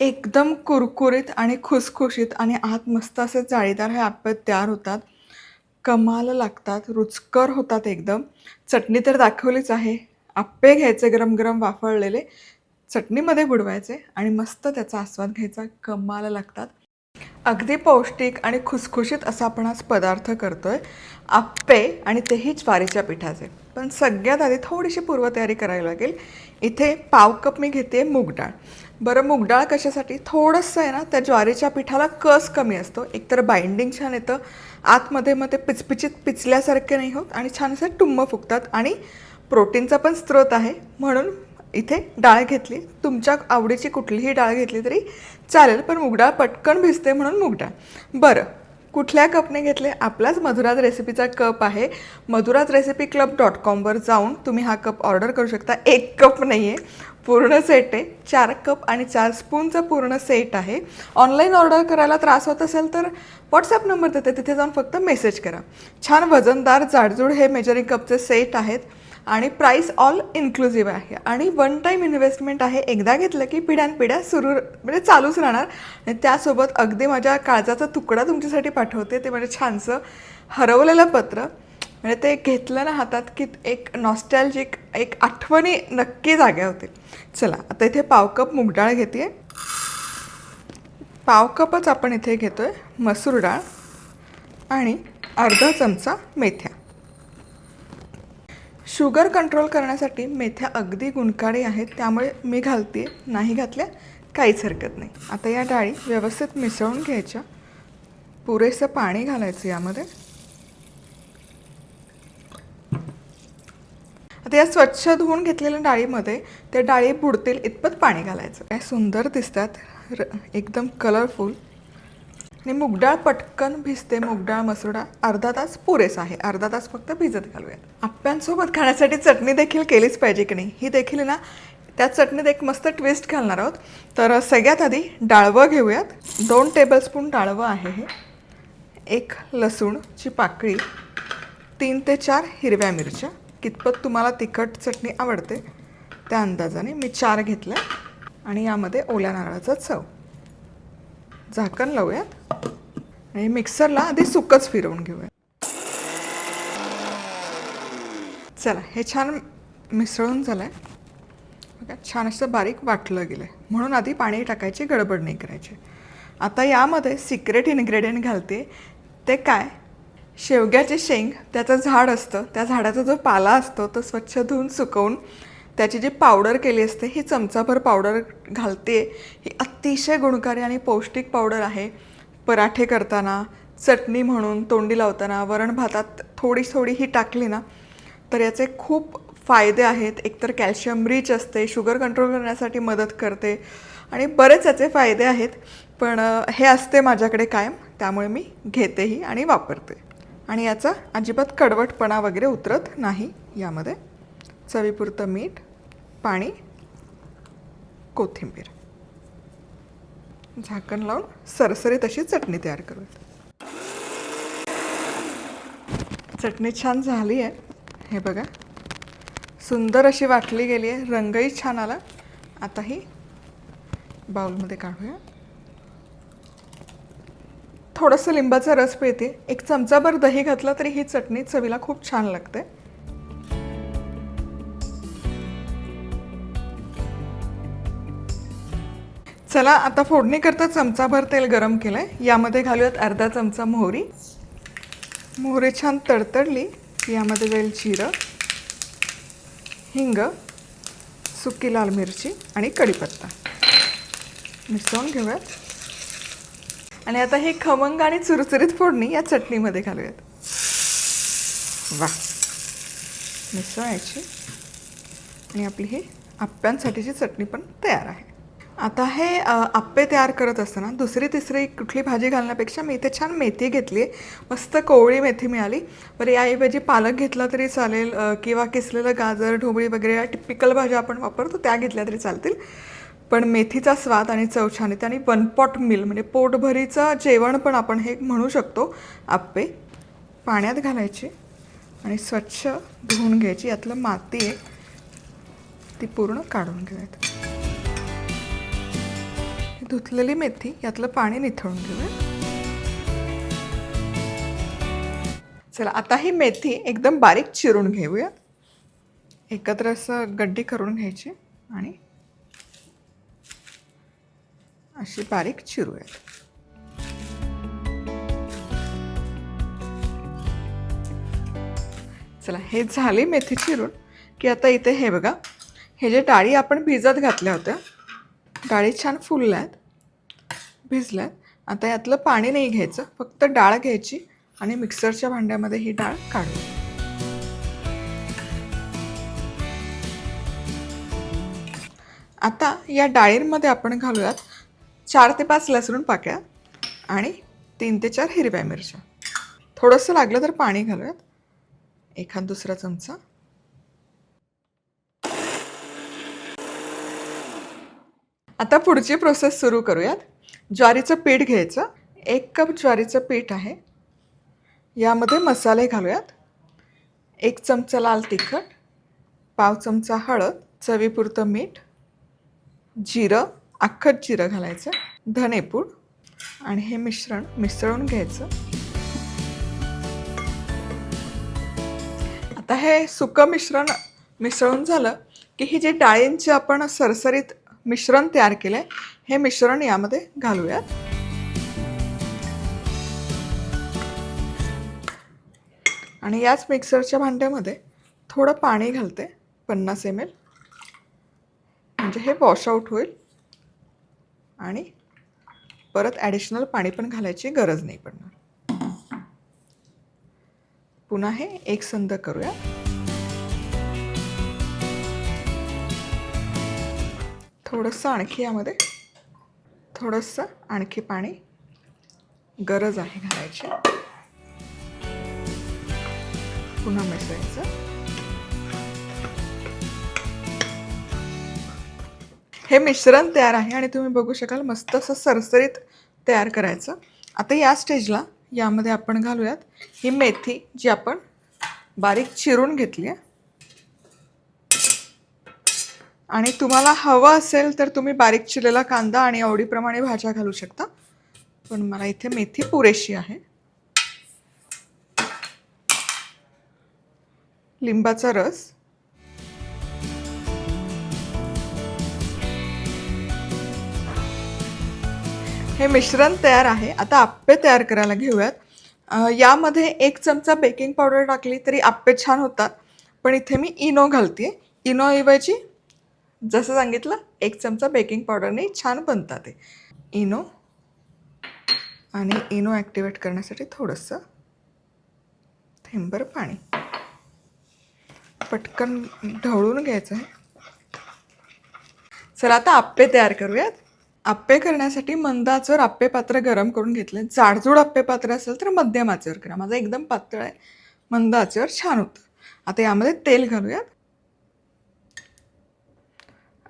एकदम कुरकुरीत आणि खुसखुशीत आणि आत मस्त असे जाळीदार हे आप्पे तयार होतात. कमाल लागतात रुचकर होतात एकदम. चटणी तर दाखवलीच आहे. आप्पे घ्यायचे गरम गरम वाफळलेले. चटणीमध्ये बुडवायचे आणि मस्त त्याचा आस्वाद घ्यायचा. कमाल लागतात. अगदी पौष्टिक आणि खुसखुशीत असा आपण आज पदार्थ करतो आहे आप्पे आणि तेही ज्वारीच्या पिठाचे. पण सगळ्यात आधी थोडीशी पूर्वतयारी करायला लागेल. इथे पाव कप मी घेते मूग डाळ. बरं मूग डाळ कशासाठी? थोडंसं आहे ना त्या ज्वारीच्या पिठाला कस कमी असतो? एकतर बाइंडिंग छान येतं. आतमध्ये मग ते पिचपिचित पिचल्यासारखे नाही होत आणि छान असे टुंब फुगतात. आणि प्रोटीनचा पण स्रोत आहे. म्हणून इथे डाळ घेतली. तुमच्या आवडीची कुठलीही डाळ घेतली तरी चालेल पण मूग डाळ पटकन भिजते म्हणून मूग डाळ. बरं कुठल्या कपने घेतले? आपलाच मधुराज रेसिपीचा कप आहे. मधुराज रेसिपी क्लब डॉट कॉमवर जाऊन तुम्ही हा कप ऑर्डर करू शकता. एक कप नाही आहे पूर्ण सेट आहे. चार कप आणि चार स्पूनचा पूर्ण सेट आहे. ऑनलाईन ऑर्डर करायला त्रास होत असेल तर व्हॉट्सअप नंबर देते. तिथे जाऊन फक्त मेसेज करा. छान वजनदार जाडजूड हे मेजरिंग कपचे सेट आहेत. आणि प्राईस ऑल इन्क्लुझिव्ह आहे. आणि वन टाईम इन्व्हेस्टमेंट आहे. एकदा घेतलं की पिढ्यानपिढ्या सुरू म्हणजे चालूच राहणार. आणि त्यासोबत अगदी माझ्या काळजाचा तुकडा तुमच्यासाठी पाठवते. ते म्हणजे छानसं हरवलेलं पत्र. म्हणजे ते घेतलं ना हातात की एक नॉस्टॅल्जिक एक आठवणी नक्की जाग्या होतील चला आता इथे पावकप मुगडाळ घेते आहे पावकपच आपण इथे घेतो आहे मसूर डाळ आणि अर्धा चमचा मेथ्या. शुगर कंट्रोल करण्यासाठी मेथ्या अगदी गुणकारी आहेत त्यामुळे मी घालते नाही घातल्या काहीच हरकत नाही. आता या डाळी व्यवस्थित मिसळून घ्यायच्या. पुरेसं पाणी घालायचं यामध्ये. आता या स्वच्छ धुवून घेतलेल्या डाळीमध्ये त्या डाळी बुडतील इतपत पाणी घालायचं. काय सुंदर दिसतात. र एकदम कलरफुल आणि मुगडाळ पटकन भिजते मुगडाळ मसूर डाळ अर्धा तास पुरेसा आहे. अर्धा तास फक्त भिजत घालूयात. आप्प्यांसोबत खाण्यासाठी चटणी देखील केलीच पाहिजे की नाही? ही देखील ना त्या चटणीत एक मस्त ट्विस्ट घालणार आहोत. तर सगळ्यात आधी डाळवं घेऊयात. दोन टेबलस्पून डाळवं आहे हे. एक लसूणची पाकळी. तीन ते चार हिरव्या मिरच्या. कितपत तुम्हाला तिखट चटणी आवडते त्या अंदाजाने मी चार घेतल्या. आणि यामध्ये ओल्या नारळाचा चव. झाकण लावूयात. आणि मिक्सरला आधी सुकच फिरवून घेऊया चला हे छान मिसळून झालं आहे छान असं बारीक वाटलं गेलं आहे म्हणून आधी पाणी टाकायची गडबड नाही करायची. आता यामध्ये सिक्रेट इन्ग्रेडियंट घालते. ते काय? शेवग्याचे शेंग त्याचं झाड असतं. त्या झाडाचा जो पाला असतो तो स्वच्छ धुवून सुकवून त्याची जी पावडर केली असते ही चमचाभर पावडर घालते. ही अतिशय गुणकारी आणि पौष्टिक पावडर आहे. पराठे करताना चटणी म्हणून तोंडी लावताना वरण भातात थोडी थोडी ही टाकली ना तर याचे खूप फायदे आहेत. एकतर कॅल्शियम रिच असते शुगर कंट्रोल करण्यासाठी मदत करते आणि बरेच याचे फायदे आहेत. पण हे असते माझ्याकडे कायम त्यामुळे मी घेतेही आणि वापरते. आणि याचा अजिबात कडवटपणा वगैरे उतरत नाही यामध्ये. चवीपुरतं मीठ पाणी कोथिंबीर. झाकण लावून सरसरीत अशी चटणी तयार करूयात. चटणी छान झाली आहे. हे बघा. सुंदर अशी वाटली गेली आहे. रंगही छान आला. आता ही बाउलमध्ये काढूया. थोडंसं लिंबाचा रस पिळते. एक चमचाभर दही घातलं तरी ही चटणी चवीला खूप छान लागते. चला आता फोडणी करता चमचाभर तेल गरम केलंय. यामध्ये घालूयात अर्धा चमचा मोहरी. मोहरी छान तडतडली. यामध्ये जाईल जिरं हिंग सुकी लाल मिरची आणि कढीपत्ता. मिसळून घेऊयात. आणि आता हे खमंग आणि चुरचुरीत फोडणी या चटणीमध्ये घालूयात. वा. मिसळायची. आणि आपली ही आप्यांसाठीची चटणी पण तयार आहे. आता हे आप्पे तयार करत असताना दुसरी तिसरी कुठली भाजी घालण्यापेक्षा मी इथे छान मेथी घेतली आहे. मस्त कोवळी मेथी मिळाली. बरं याऐवजी पालक घेतला तरी चालेल किंवा किसलेलं गाजर ढोबळी वगैरे या टिपिकल भाज्या आपण वापरतो त्या घेतल्या तरी चालतील. पण मेथीचा स्वाद आणि चव छान येते. आणि वन पॉट मिल म्हणजे पोटभरीचं जेवण पण आपण हे म्हणू शकतो. आप्पे पाण्यात घालायची आणि स्वच्छ धुवून घ्यायची. यातलं माती आहे ती पूर्ण काढून घ्यायची ही धुतलेली मेथी यातलं पाणी निथळून घेऊया. चला आता ही मेथी एकदम बारीक चिरून घेऊया. एकत्र असं गड्डी करून घ्यायची आणि अशी बारीक चिरूयात चला हे झाली मेथी चिरून की आता इथे हे बघा हे जे डाळी आपण भिजत घातल्या होत्या डाळी छान फुलल्या आहेत भिजल्यात. आता यातलं पाणी नाही घ्यायचं फक्त डाळ घ्यायची आणि मिक्सरच्या भांड्यामध्ये ही डाळ काढू आता या डाळींमध्ये आपण घालूयात चार ते पाच लसूण पाकळ्या आणि तीन ते चार हिरव्या मिरच्या. थोडंसं लागलं तर पाणी घालूयात. एखाद दुसरा चमचा. आता पुढची प्रोसेस सुरू करूयात. ज्वारीचं पीठ घ्यायचं. एक कप ज्वारीचं पीठ आहे. यामध्ये मसाले घालूयात. एक चमचा लाल तिखट पाव चमचा हळद चवीपुरतं मीठ जिरं अख्खत जिरं घालायचं धनेपूड आणि हे मिश्रण मिसळून घ्यायचं. आता हे सुकं मिश्रण मिसळून झालं की ही जे डाळींची आपण सरसरीत मिश्रण तयार केलं आहे हे मिश्रण यामध्ये घालूयात. आणि याच मिक्सरच्या भांड्यामध्ये थोडं पाणी घालते पन्नास एम एल म्हणजे हे वॉशआउट होईल. आणि परत ॲडिशनल पाणी पण घालायची गरज नाही पडणार. पुन्हा हे एकसंध करूया. थोडंसं आणखी यामध्ये थोडंसं आणखी पाणी गरज आहे घालायची. पुन्हा मिसळायचं. हे मिश्रण तयार आहे आणि तुम्ही बघू शकाल मस्त असं सरसरीत तयार करायचं. आता या स्टेजला यामध्ये आपण घालूयात ही मेथी जी आपण बारीक चिरून घेतली आहे. आणि तुम्हाला हवं असेल तर तुम्ही बारीक चिरलेला कांदा आणि आवडीप्रमाणे भाज्या घालू शकता. पण मला इथे मेथी पुरेशी आहे. लिंबाचा रस. हे मिश्रण तयार आहे. आता आप्पे तयार करायला घेऊयात. यामध्ये एक चमचा बेकिंग पावडर टाकली तरी आप्पे छान होतात. पण इथे मी इनो घालते. इनोऐवजी जसं सांगितलं एक चमचा बेकिंग पावडरने छान बनतात ते. इनो. आणि इनो ॲक्टिवेट करण्यासाठी थोडंसं थेंबर पाणी. पटकन ढवळून घ्यायचं आहे. चला आता आप्पे तयार करूयात. आप्पे करण्यासाठी मंद आप्पे पात्र गरम करून घेतले. जाडजूड आप्पे पात्र असेल तर मध्यम करा. माझं एकदम पातळ आहे. मंद छान होतं. आता यामध्ये तेल घालूयात.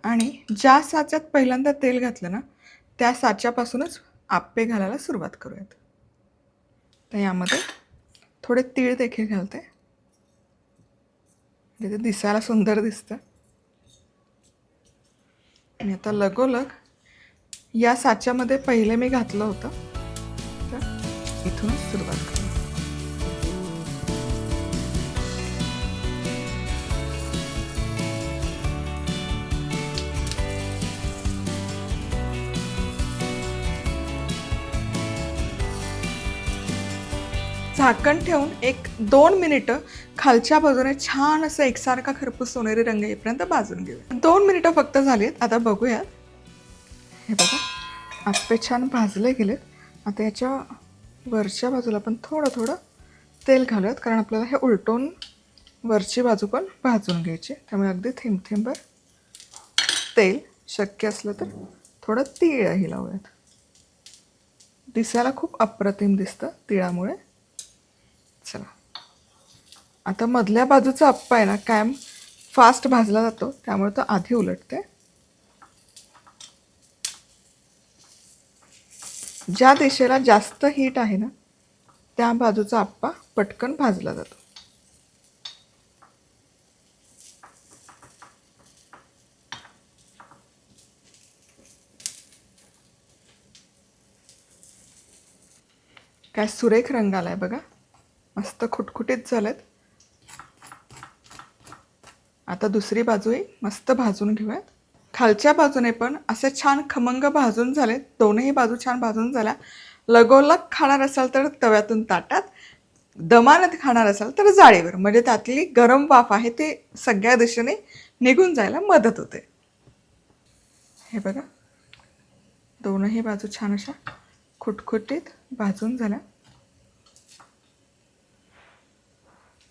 आणि ज्या साच्यात पहिल्यांदा तेल घातलं ना त्या साच्यापासूनच आप्पे घालायला सुरुवात करूयात. तर यामध्ये थोडे तीळ देखील घालते. म्हणजे ते दिसायला सुंदर दिसतं. आणि आता लगोलग या साच्यामध्ये पहिले मी घातलं होतं. तर इथूनच सुरुवात झाकण ठेवून एक दोन मिनिटं खालच्या बाजूने छान असं एकसारखा खरपूस सोनेरी रंग येईपर्यंत भाजून घेऊया. दोन मिनिटं फक्त झालीत. आता बघूयात हे बघा आप्पे छान भाजले गेलेत. आता याच्या वरच्या बाजूला पण थोडं थोडं तेल घालूयात कारण आपल्याला हे उलटून वरची बाजू पण भाजून घ्यायची त्यामुळे अगदी थेंब थेंबर तेल शक्य असलं तर थोडं तिळही लावूयात. दिसायला खूप अप्रतिम दिसतं तिळामुळे. चला. आता मधल्या बाजूचा अप्पा आहे ना कॅम फास्ट भाजला जातो त्यामुळे तो आधी उलटते ज्या दिशेला जास्त हीट आहे ना त्या बाजूचा अप्पा पटकन भाजला जातो. काय सुरेख रंग आलाय आहे बघा. मस्त खुटखुटीत झालेत. आता दुसरी बाजूही मस्त भाजून घेऊयात. खालच्या बाजूने पण असे छान खमंग भाजून झालेत. दोनही बाजू छान भाजून झाल्या. लगोलग खाणार असाल तर तव्यातून ताटात. दमानत खाणार असाल तर जाळीवर. म्हणजे त्यातली गरम वाफ आहे ते सगळ्या दिशेने निघून जायला मदत होते. हे बघा. दोनही बाजू छान अशा खुटखुटीत भाजून झाल्या.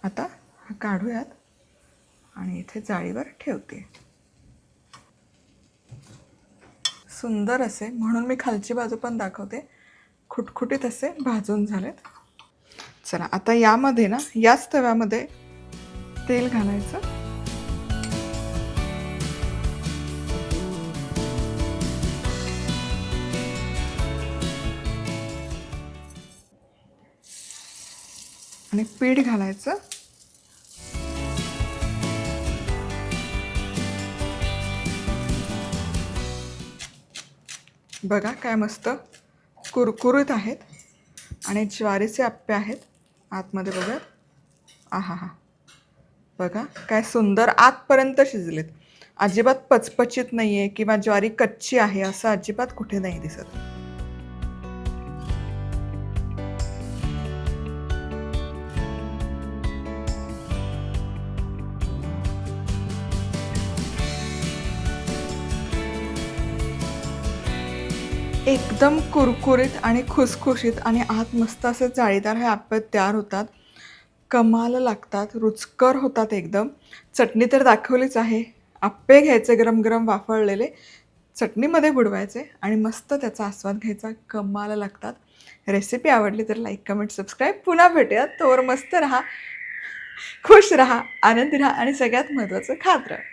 आता हा काढूयात आणि इथे जाळीवर ठेवते. सुंदर असे म्हणून मी खालची बाजू पण दाखवते खुटखुटीत असे भाजून झालेत. चला आता यामध्ये ना याच तव्यामध्ये तेल घालायचं. आणि पीठ घालायचं. बघा काय मस्त कुरकुरीत आहेत आणि ज्वारीचे आप्पे आहेत. आतमध्ये बघा. आहा हा बघा काय सुंदर आतपर्यंत शिजलेत. अजिबात पचपचित नाही आहे किंवा ज्वारी कच्ची आहे असं अजिबात कुठे नाही दिसत. एकदम कुरकुरीत आणि खुसखुशीत आणि आत मस्त असे जाळीदार हे आप्पे तयार होतात. कमाल लागतात रुचकर होतात एकदम. चटणी तर दाखवलीच आहे. आप्पे घ्यायचे गरम गरम वाफळलेले. चटणीमध्ये बुडवायचे आणि मस्त त्याचा आस्वाद घ्यायचा. कमाल लागतात. रेसिपी आवडली तर लाईक कमेंट सबस्क्राईब पुन्हा भेटूयात. तोवर मस्त राहा. खुश राहा आनंदी राहा आणि सगळ्यात महत्त्वाचं खात राहा.